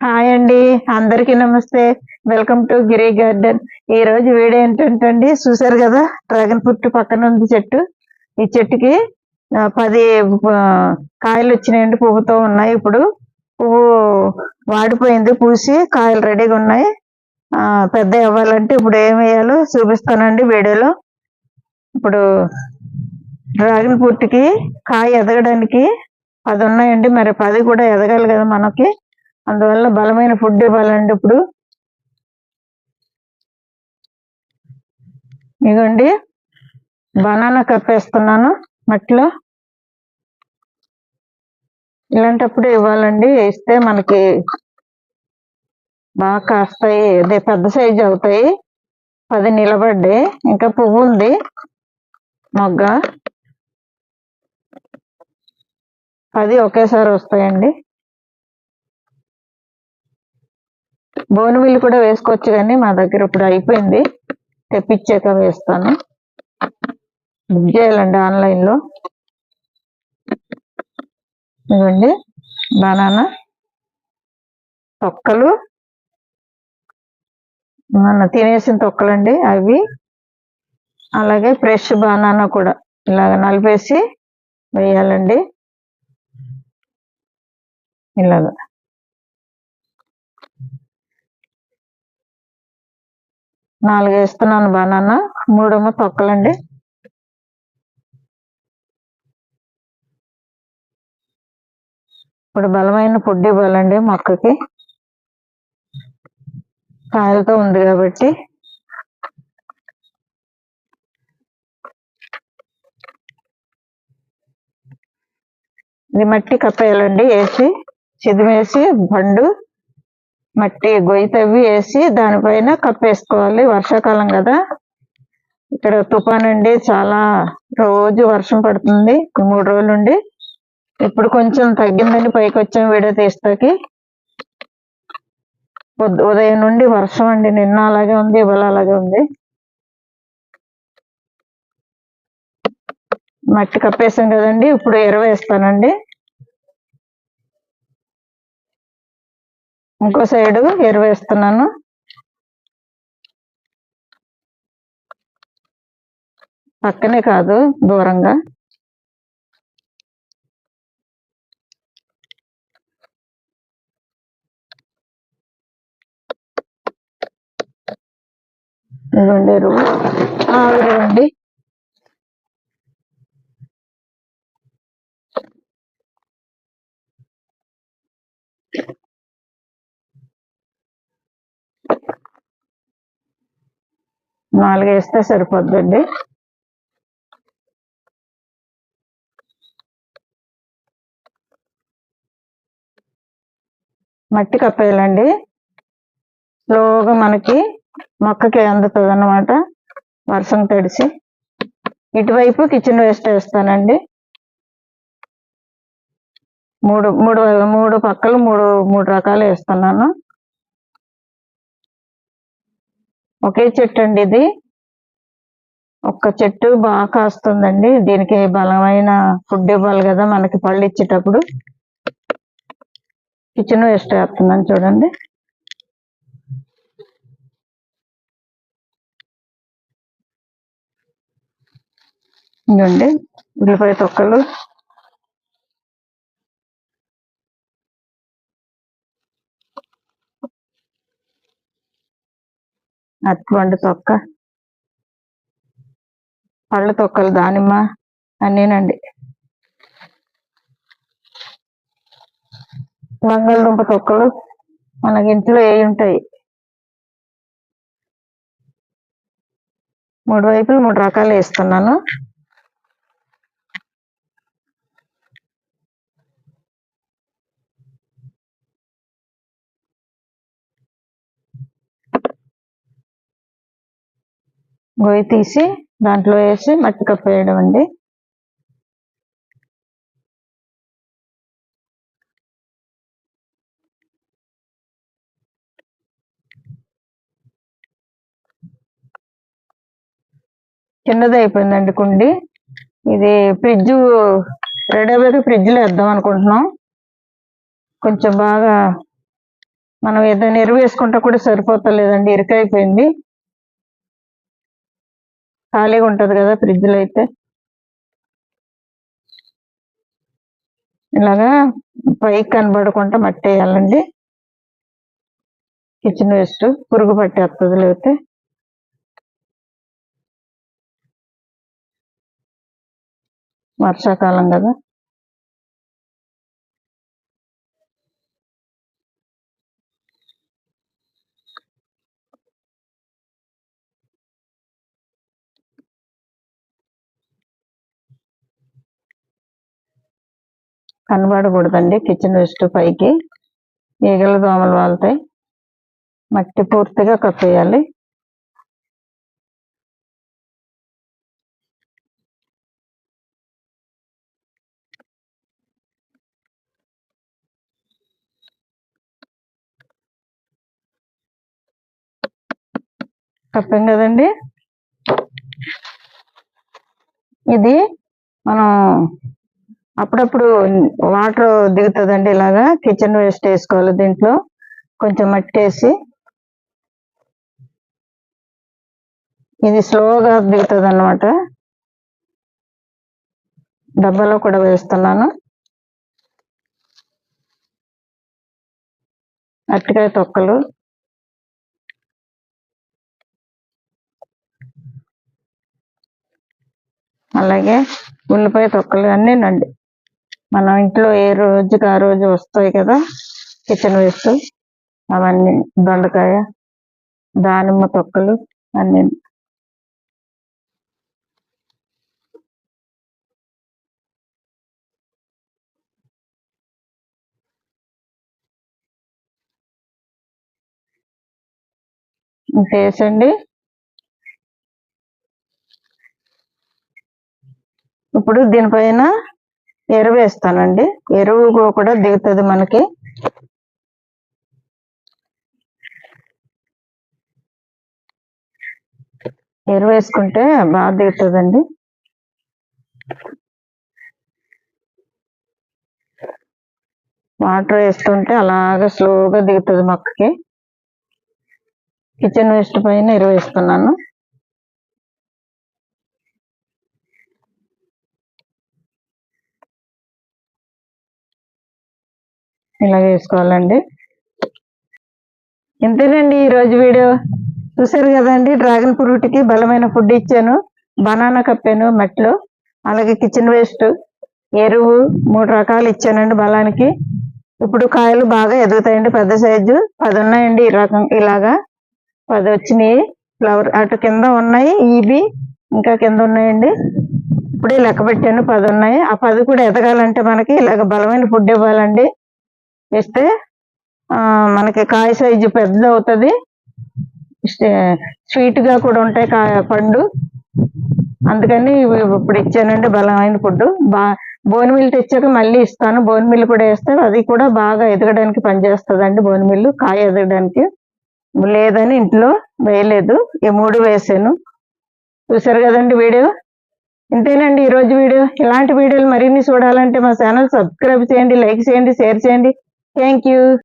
Hi అండి అందరికీ నమస్తే. వెల్కమ్ టు గిరి గార్డెన్ ఈ రోజు వీడియో ఏంటంటే అండి చూసారు కదా డ్రాగన్ ఫ్రూట్ పక్కన ఉంది చెట్టు. ఈ చెట్టుకి పది కాయలు వచ్చినాయండి పువ్వుతో ఉన్నాయి ఇప్పుడు. పువ్వు వాడిపోయింది పూసి కాయలు రెడీగా ఉన్నాయి. పెద్ద అవ్వాలంటే ఇప్పుడు ఏం వేయాలో చూపిస్తానండి వీడియోలో. ఇప్పుడు డ్రాగన్ ఫ్రూట్కి కాయ ఎదగడానికి పది ఉన్నాయండి మరి పది కూడా ఎదగాలి కదా మనకి. అందువల్ల బలమైన ఫుడ్ ఇవ్వాలండి ఇప్పుడు ఇదిగోండి బనానా కప్పేస్తున్నాను మట్టిలో. ఇలాంటప్పుడు ఇవ్వాలండి ఇస్తే మనకి బాగా కాస్తాయి అదే పెద్ద సైజు అవుతాయి. పది నిలబడ్డాయి ఇంకా పువ్వు ఉంది మొగ్గ. పది ఒకేసారి వస్తాయండి. బోనుమిల్లి కూడా వేసుకోవచ్చు కానీ మా దగ్గర ఇప్పుడు అయిపోయింది. తెప్పించాక వేస్తాను. బుక్ చేయాలండి ఆన్లైన్లో. ఇవ్వండి బనానా తొక్కలు. మన తినేసిన తొక్కలండి అవి. అలాగే ఫ్రెష్ బనానా కూడా ఇలాగ నలిపేసి వేయాలండి. ఇలాగా. నాలుగు వేస్తున్నాను బనానా మూడేమో తొక్కలండి. ఇప్పుడు బలమైన ఫుడ్ ఇవ్వాలండి మొక్కకి. కాయలతో ఉంది కాబట్టి. ఇది మట్టి కప్పేయాలండి వేసి చిదిమేసి బండు మట్టి గొయ్యి తవ్వి వేసి దానిపైన కప్పేసుకోవాలి. వర్షాకాలం కదా. ఇక్కడ తుఫాన్ అండి చాలా రోజు వర్షం పడుతుంది. మూడు రోజులుండి ఇప్పుడు కొంచెం తగ్గిందని పైకి వచ్చాం వీడియో తీస్తాకి ఉదయం నుండి వర్షం అండి. నిన్న అలాగే ఉంది ఇవాళ అలాగే ఉంది. మట్టి కప్పేసాం కదండి. ఇప్పుడు ఎరవేస్తానండి ఇంకో సైడు ఎరువు వేస్తున్నాను. పక్కనే కాదు దూరంగా. ఇదిగోండి ఎరువు. ఆవిరండి నాలుగు వేస్తే సరిపోద్దండి. మట్టి కప్పేయాలండి. స్లోగా మనకి మొక్కకి అందుతుంది అన్నమాట వర్షం తడిసి. ఇటువైపు కిచెన్ వేస్ట్ వేస్తానండి మూడు మూడు మూడు పక్కలు మూడు మూడు రకాలు వేస్తున్నాను. ఒకే చెట్టు అండి ఇది. ఒక్క చెట్టు బాగా కాస్తుందండి. దీనికి బలమైన ఫుడ్ ఇవ్వాలి కదా మనకి పళ్ళు ఇచ్చేటప్పుడు. కిచెన్ వేస్ట్ అవుతుందని చూడండి. ఇదండి ఉల్లిపాయ తొక్కలు. అరటిపండు తొక్క. పళ్ళ తొక్కలు దానిమ్మ అన్నీనండి. బంగాళదుంప తొక్కలు మనకి ఇంట్లో ఏ ఉంటాయి. మూడు వైపులు మూడు రకాలు వేస్తున్నాను. గొయ్యి తీసి దాంట్లో వేసి మట్టి కప్పేయడం అండి. చిన్నది అయిపోయిందండి కుండి. ఇది ఫ్రిడ్జ్ రెడీ అయిపోయి ఫ్రిడ్జ్లో వేద్దాం అనుకుంటున్నాం. కొంచెం బాగా మనం ఏదైనా ఎరువు వేసుకుంటా కూడా సరిపోతలేదండి ఇరుకైపోయింది. ఖాళీగా ఉంటుంది కదా ఫ్రిడ్జ్లో అయితే. ఇలాగా పైకి కనబడకుండా మట్టి వేయాలండి కిచెన్ వేస్ట్ పురుగు పట్టేస్తుంది లేకపోతే వర్షాకాలం కదా. కనబడకూడదండి. కిచెన్ వేస్ట్ పైకి. ఈగల దోమలు వాళ్తాయి మట్టి పూర్తిగా కప్పేయాలి కప్పాం కదండి. ఇది మనం అప్పుడప్పుడు వాటర్ దిగుతుందండి ఇలాగా. కిచెన్ వేస్ట్ వేసుకోవాలి దీంట్లో. కొంచెం మట్టి వేసి ఇది స్లోగా దిగుతుంది అనమాట డబ్బాలో కూడా వేస్తున్నాను. అరటికాయ తొక్కలు. అలాగే ఉల్లిపాయ తొక్కలు అన్నీ నండి. మన ఇంట్లో ఏ రోజుకి ఆ రోజు వస్తాయి కదా కిచెన్ వేస్ట్. అవన్నీ దొండకాయ దానిమ్మ తొక్కలు అన్నీ. వేసండి ఇప్పుడు దీనిపైన ఎరువు వేస్తానండి. ఎరువు కూడా దిగుతుంది మనకి. ఎరువు వేసుకుంటే బాగా దిగుతుందండి. వాటర్ వేస్తుంటే అలాగా స్లోగా దిగుతుంది మొక్కకి. కిచెన్ వేస్ట్ పైన ఎరువు వేస్తున్నాను. ఇలా వేసుకోవాలండి ఇంతేనండి ఈ రోజు వీడియో. చూసారు కదండి డ్రాగన్ ఫ్రూట్కి బలమైన ఫుడ్ ఇచ్చాను. బనానా కప్పాను మట్టిలో అలాగే కిచెన్ వేస్ట్ ఎరువు మూడు రకాలు ఇచ్చానండి బలానికి. ఇప్పుడు కాయలు బాగా ఎదుగుతాయండి పెద్ద సైజు. పది ఉన్నాయండి ఈ రకం ఇలాగా. పది వచ్చినాయి. ఫ్లవర్ అటు కింద ఉన్నాయి ఇవి ఇంకా కింద ఉన్నాయండి. ఇప్పుడే లెక్క పెట్టాను పది ఉన్నాయి ఆ పది కూడా ఎదగాలంటే మనకి ఇలాగ బలమైన ఫుడ్ ఇవ్వాలండి. ఇస్తే మనకి కాయ సైజు పెద్ద అవుతుంది స్వీట్గా కూడా ఉంటాయి కాయ పండు. అందుకని ఇప్పుడు ఇచ్చానండి బలమైన ఫుడ్ బా బోన్ మిల్ తెచ్చాక మళ్ళీ ఇస్తాను. బోన్ మిల్ కూడా వేస్తే అది కూడా బాగా ఎదగడానికి పనిచేస్తుందండి బోన్ మిల్లు కాయ ఎదగడానికి. లేదని ఇంట్లో వేయలేదు. ఈ మూడు వేసాను. చూసారు కదండి వీడియో? ఇంతేనండి ఈ రోజు వీడియో. ఇలాంటి వీడియోలు మరిన్ని చూడాలంటే మా ఛానల్ సబ్స్క్రైబ్ చేయండి లైక్ చేయండి షేర్ చేయండి. thank you.